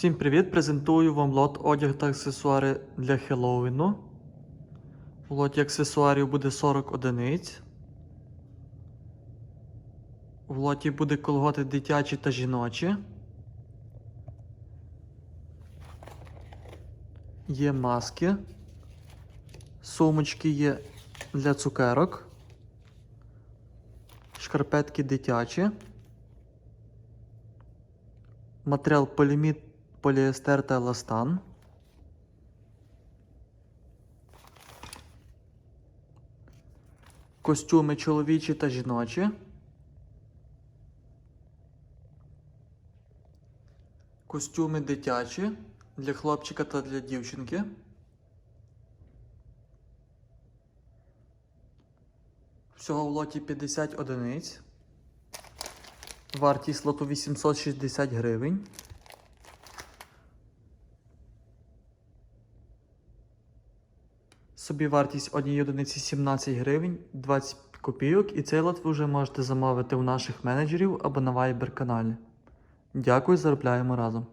Всім привіт! Презентую вам лот одяг та аксесуари для Хеллоуіну. У лоті аксесуарів буде 40 одиниць. В лоті буде колготи дитячі та жіночі. Є маски. Сумочки є для цукерок. Шкарпетки дитячі. Матеріал полімід, поліестер та еластан. Костюми чоловічі та жіночі. Костюми дитячі для хлопчика та для дівчинки. Всього в лоті 50 одиниць. Вартість лоту 860 гривень. Собівартість однієї одиниці 17 гривень 20 копійок. І цей лот ви вже можете замовити у наших менеджерів або на Viber каналі. Дякую, заробляємо разом.